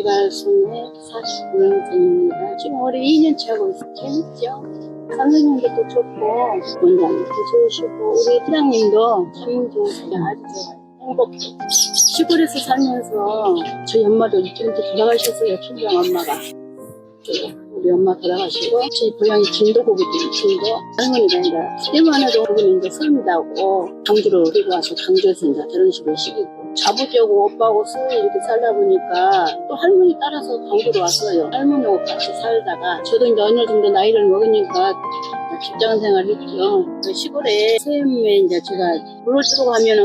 리발손의 49년생입니다. 지금 올해 2년째 하고 있어요. 재밌죠? 선생님도 좋고, 원장님도 좋으시고, 우리 팀장님도 참 좋으세요. 아주 좋아요. 행복해. 시골에서 살면서 저희 엄마도 일찍 돌아가셨어요. 친정 엄마가. 그 우리 엄마 돌아가시고 저희 고향이 진도고기도 진도 할머니가 이제 그때만 해도 거기는 이제 섬이다고 강주로 데리고 와서 강주에서 이제 결혼식을 시키고 아버지하고 오빠하고 쓱 이렇게 살다 보니까 또 할머니 따라서 강주로 왔어요. 할머니하고 같이 살다가 저도 이제 어느 정도 나이를 먹으니까 직장 생활을 했죠. 그 시골에 샘에 이제 제가 물을 뜨고 가면은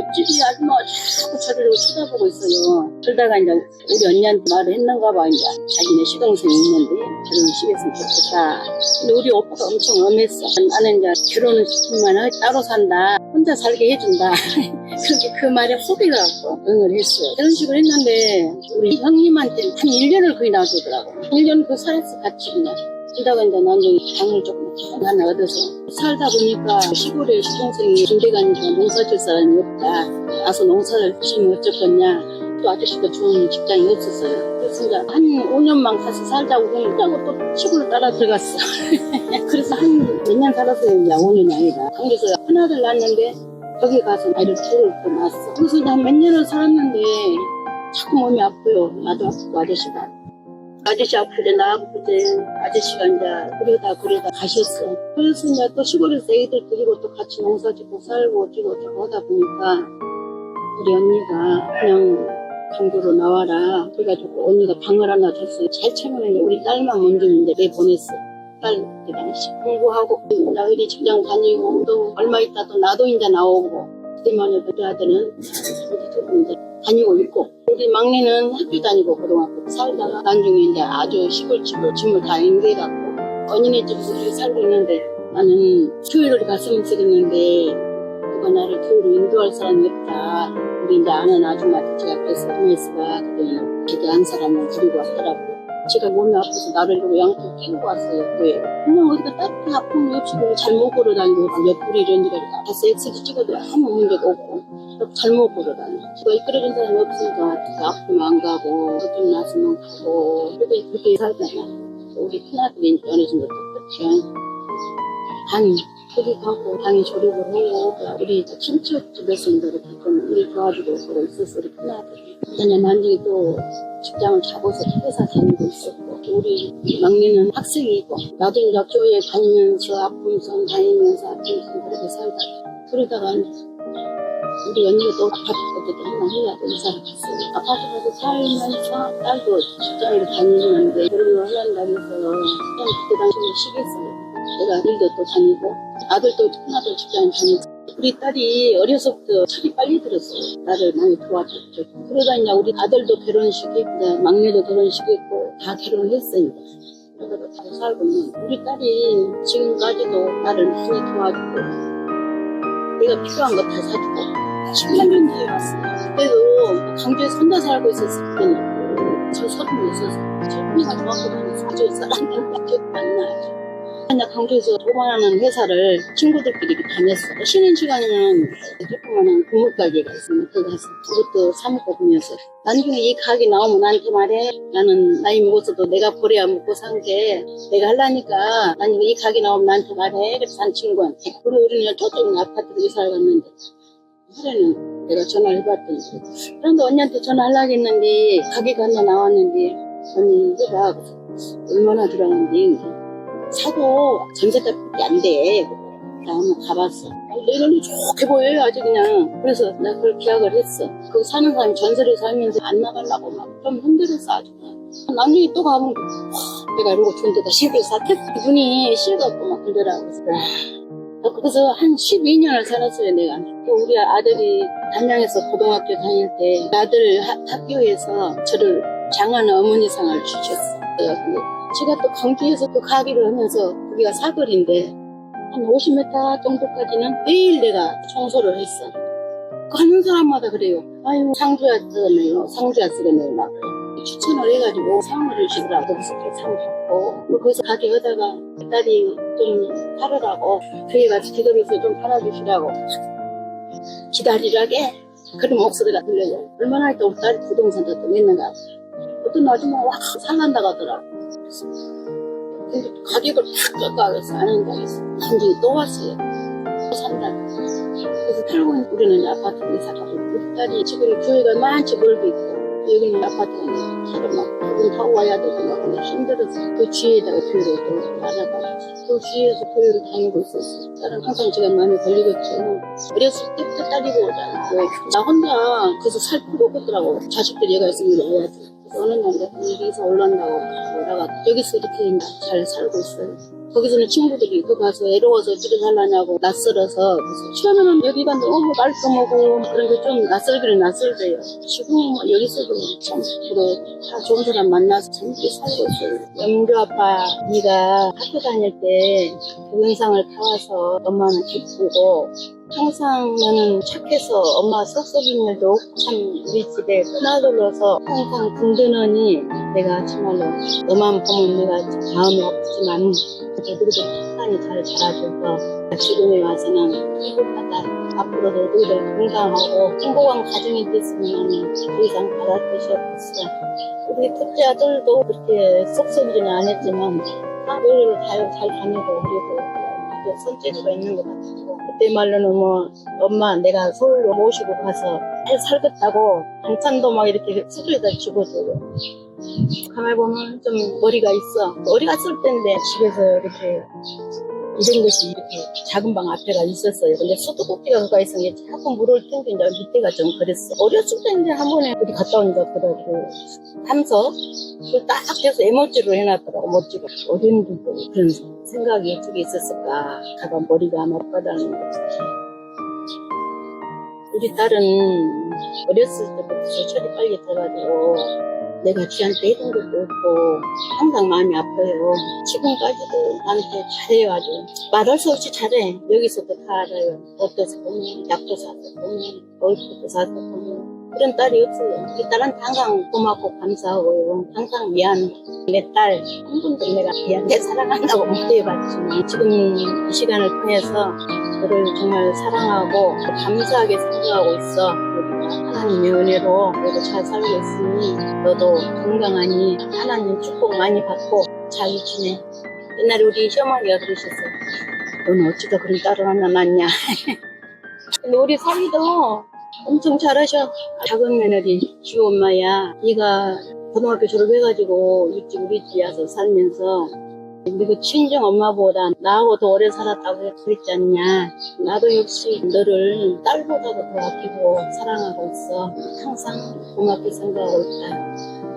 옆집이 아줌마가 자꾸 저를 쳐다보고 있어요. 그러다가 이제 우리 언니한테 말을 했는가 봐, 이제. 자기네 시동생이 있는데 결혼식했으면 좋겠다. 근데 우리 오빠가 엄청 엄했어. 나는 이제 결혼을 시키면 따로 산다. 혼자 살게 해준다. 그렇게 그 말에 속이라고 응을 했어요. 결혼식을 했는데 우리 형님한테 한 1년을 거의 놔두더라고. 1년 그 살았어, 같이 그냥. 그러다가 이제 나중에 방을 조금 하나 얻어서 살다 보니까 시골에 시동생이 군대 가니까 농사 질 사람이 없다. 와서 농사를 지면 어쩌겠냐. 또 아저씨도 좋은 직장이 없었어요. 그래서 한 5년만 가서 살자고 그러고 또 시골로 따라 들어갔어. 그래서 한 몇 년 살았어요. 이제 5년이 아니라. 거기서 하나를 낳았는데 거기 가서 아이를 둘을 또 낳았어. 그래서 한 몇 년을 살았는데 자꾸 몸이 아파요. 나도 아프고 아저씨가. 아 저씨 아프대 나 아프대 아저씨가 이제 그러다 그러다 가셨어. 그래서 이제 또 시골에서 애들 데리고 또 같이 농사 짓고 살고 지고 저고 하다 보니까 우리 언니가 그냥 강도로 나와라. 그래가지고 언니가 방을 하나 줬어요. 잘 참으면 우리 딸만 먼저 이제 내보냈어. 딸그 당시 공부하고 나 어디 직장 다니고 또 얼마 있다 또 나도 이제 나오고. 그때만 해도 우리 아들은 이제 다니고 있고 우리 막내는 학교 다니고 고등학교 살다가 나중에 이제 아주 시골집을 짐을 다 옮겨갖고 언니네 집에서 살고 있는데 나는 교회를 갔으면 좋겠는데 누가 나를 교회로 인도할 사람이 없다. 우리 이제 아는 아줌마한테 제가 그래서 MS가 그때는 기대한 사람을 데리고 왔더라고. 제가 몸이 아파서 나를 이러고 양쪽 끼고 왔어요 교회. 그냥 어디가 아픈 게 없이 그냥 잘못 걸어다니고 옆구리 이런 데가 가서 엑스도 찍어도 아무 문제가 없고 잘못 걸어다녀. 제가 이끌어준 사람이 없으니까 아프면 안 가고 좀 났으면 가고 그렇게 그렇게 살잖아. 우리 큰아들이 어느 정도 똑같죠. 당 거기 가고 당이 조립을 하고 우리 친척 집에서 이제 이렇게 좀 우리 도와주고 그러고 있었어 우리 큰아들이. 그냥 나중에 또 직장을 잡아서 회사 다니고 있었고 우리 막내는 학생이고 나도 이제 교회 다니면서 아픔선 다니면서 아픔선 그렇게 살다가 그러다가 우리 언니가 또 아파트 것도 하나 해야 돼. 이사를 갔어요. 아파트 가서 살면서 딸도 직장을 다니는데 결혼을 해서 그냥 그때 당시에 쉬겠어요. 내가 일도 또 다니고 아들도 큰아들 직장에 다니고 우리 딸이 어려서부터 철이 빨리 들었어요. 나를 많이 도와줬죠. 그러다 이제 우리 아들도 결혼시키고 막내도 결혼시켰고 다 결혼했어요. 그래서 잘 살고 있는 우리 딸이 지금까지도 나를 많이 도와주고 내가 필요한 거 다 사주고 18년 뒤에 왔어요. 그때도 강주에서 혼자 살고 있었을 때는 저 서른에 있어서 젊은이가 좋았거든요. 아주 사람들 기억도 안 나요. 나 강주에서 도반하는 회사를 친구들끼리 다녔어. 쉬는 시간에는 조그마한 국물 가게가 있으면 거기 가서 그것도 사 먹거든요. 나중에 이 가게 나오면 나한테 말해. 나는 나이 먹어서도 내가 버려야 먹고 산 게 내가 하려니까 나중에 이 가게 나오면 나한테 말해. 그래서 한 친구한테. 그리고 우리는 저쪽 아파트로 이사를 갔는데 하루는 내가 전화를 해봤더니. 그런데 언니한테 전화하려고 했는데 가게가 하나 나왔는데 언니 해봐 얼마나 들어갔는데 사도 전세값밖에 안돼. 나 한번 가봤어. 내 눈이 좋게 보여요? 아주 그냥. 그래서 나 그걸 기약을 했어. 그 사는 사람이 전세를 살면서 안 나가려고 막 좀 힘들었어 아주. 나중에 또 가면 와, 내가 이러고 돈 데다 시를 샀겠어 기분이 실도 없고 막 그러더라고. 아, 그래서 한 12년을 살았어요, 내가. 또 우리 아들이 단양에서 고등학교 다닐 때 아들 하- 학교에서 저를 장하는 어머니상을 주셨어. 근데 제가 또 강주에서 또 가기를 하면서 거기가 사거리인데 한 50m 정도까지는 매일 내가 청소를 했어. 그 하는 사람마다 그래요. 아유, 상주야 쓰네요. 상주야 쓰네요. 막. 추천을 해가지고 상을 주시더라고. 그래서 상 받고. 거기서 가게 하다가 딸이 좀 팔으라고 교회 가서 기도해서 좀 팔아주시라고 기다리라게 그런 목소리가 들려요. 얼마나 또 우리 딸이 부동산도 또 냈는가. 어떤 아줌마가 와 살란다고. 그래서 근데 가격을 팍 깎아서 안 한다고 했어. 감정이 또 왔어요. 또 산다. 그래서 결국은 우리는 아파트 이사 가고 우리 딸이 지금 교회가 많지 멀고 있고 여기는 아파트가 차를 막 두분 타고 와야 막 근데 힘들어서 그 주위에다가 교회를 또 알아봐야지. 그 주위에서 교회를 다니고 있었어. 딸은 항상 제가 마음에 걸리겠죠. 어렸을 때부터 딸이 보자. 나 혼자 그래서 살 필요 없더라고. 자식들이 얘가 있으면 와야지. 그래서 어느 날 내가 여기서 올라온다고 올라가 여기서 이렇게 잘 살고 있어요. 거기서는 친구들이 그 가서 애로워서 어떻게 살라냐고 낯설어서 그래서 처음에는 여기가 너무 깔끔하고 그런 게 좀 낯설기는 낯설대요. 지금은 뭐 여기서도 참 그래 다 좋은 사람 만나서 재밌게 살고 있어요. 영주 아빠 네가 학교 다닐 때 동영상을 타와서 엄마는 기쁘고 항상 나는 착해서 엄마 썩썩인 일도 참 우리 집에 큰아들로서 항상 든든하니 내가 정말로 너만 보면 내가 마음이 아프지만 애들도 항상 잘 자라줘서 지금에 와서는 행복하다. 앞으로도 애들도 건강하고 행복한 가정이 됐으면 더 이상 바랄 것이 없었어. 우리 첫째 아들도 그렇게 썩썩이지는 않았지만 학교를 잘, 잘 다니고 그리고 또 손재주가 있는 것 같고 그때 말로는 뭐 엄마 내가 서울로 모시고 가서 잘 살겠다고 반찬도 막 이렇게 수저에다 집어줘요 가만히 보면 좀 머리가 있어 머리가 쓸 때인데 집에서 이렇게 이런 것이 이렇게 작은 방 앞에가 있었어요. 근데 수도꼭지가 그가 있으니 자꾸 물을 튕긴다 밑에가 좀 그랬어. 어렸을 때 이제 한 번에 어디 갔다 오니까 그래 그 탐석 그걸 딱 해서 에모지로 해놨더라고 멋지고 어딘지도 그런 생각이 어떻게 있었을까. 가방 머리가 맞바다는 거지. 우리 딸은 어렸을 때부터 철이 빨리 돼가지고 내가 지한테 해준 것도 없고 항상 마음이 아파요. 지금까지도 나한테 아주. 말할 수 없이 잘해. 여기서도 다 알아요. 옷도 사고 약도 사고 얼굴도 사고 그런 딸이 없어요. 우리 딸한테 항상 고맙고 감사하고요. 항상 미안해. 내 딸 한 번도 내가 미안해 사랑한다고 못해봤지만 지금 이 시간을 통해서 너를 정말 사랑하고 감사하게 생각하고 있어. 하나님의 은혜로 그래도 잘 살고 있으니 너도 건강하니 하나님 축복 많이 받고 잘 지내. 옛날에 우리 시어머니가 그러셨어요. 너는 어찌다 그런 딸을 하나 낳냐. 근데 우리 사위도 엄청 잘하셔. 작은 며느리 지우 엄마야. 네가 고등학교 졸업해가지고 일찍 우리 집에 와서 살면서 네가 친정 엄마보다 나하고 더 오래 살았다고 그랬지 않냐. 나도 역시 너를 딸보다도 더 아끼고 사랑하고 있어. 항상 고맙게 생각하고 있다.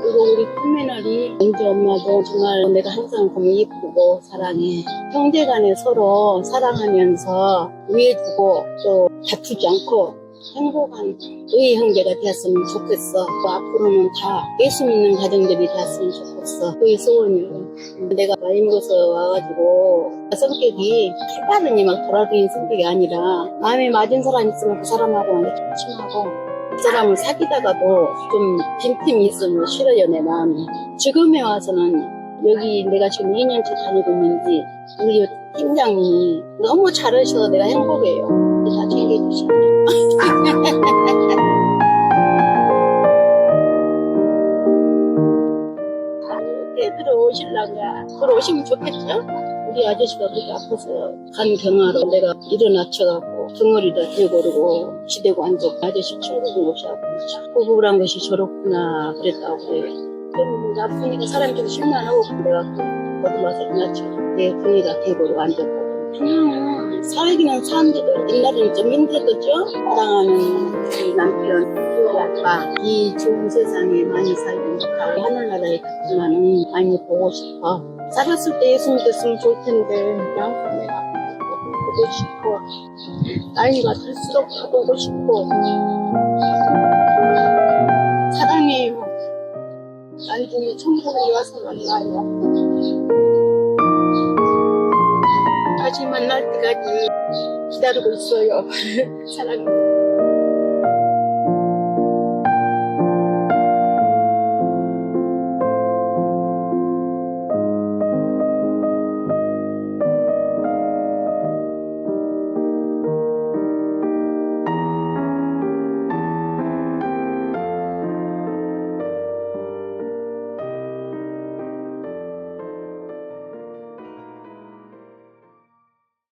그리고 우리 큰며느리 영주 엄마도 정말 내가 항상 보면 이쁘고 사랑해. 형제간에 서로 사랑하면서 위에 두고 또 다투지 않고 행복한 의 형제가 되었으면 좋겠어. 또 앞으로는 다 예수 믿는 가정들이 되었으면 좋겠어. 그게 소원이에요. 내가 먹어서 와가지고 성격이 해바르니 막 돌아다니는 성격이 아니라 마음에 맞은 사람 있으면 그 사람하고 이렇게 친하고 그 사람을 사귀다가도 좀 빈틈이 있으면 싫어요 내 마음이. 지금에 와서는 여기 내가 지금 2년째 다니고 있는지 우리 팀장님이 너무 잘하셔서 내가 행복해요. 이렇게 들어오실란가 들어오시면 좋겠죠? 우리 아저씨가 그렇게 아파서 간 경화로 내가 일어나쳐갖고 덩어리를 들고르고 지대고 앉고 아저씨 친구들 오셔갖고 부부란 것이 저렇구나 그랬다고 그래요. 좀 나쁘니까 사람이 좀 실망하고 그래갖고 거듭와서 일어나쳐 내 등이가 대고로 앉았고 그냥 살기는 사는데도 옛날에는 좀 힘들었죠? 사랑하는 그 남편, 그 아빠 이 좋은 세상에 많이 살기 못하고 하늘나라에 갔지만은 많이 보고 싶어. 살았을 때 예수 믿었으면 좋을 텐데 그냥 내가 보고 싶고 나이가 들수록 더 보고 싶고 사랑해요. 나중에 천국에 와서 만나요 다시 만날 때까지 기다리고 있어요. 사랑해.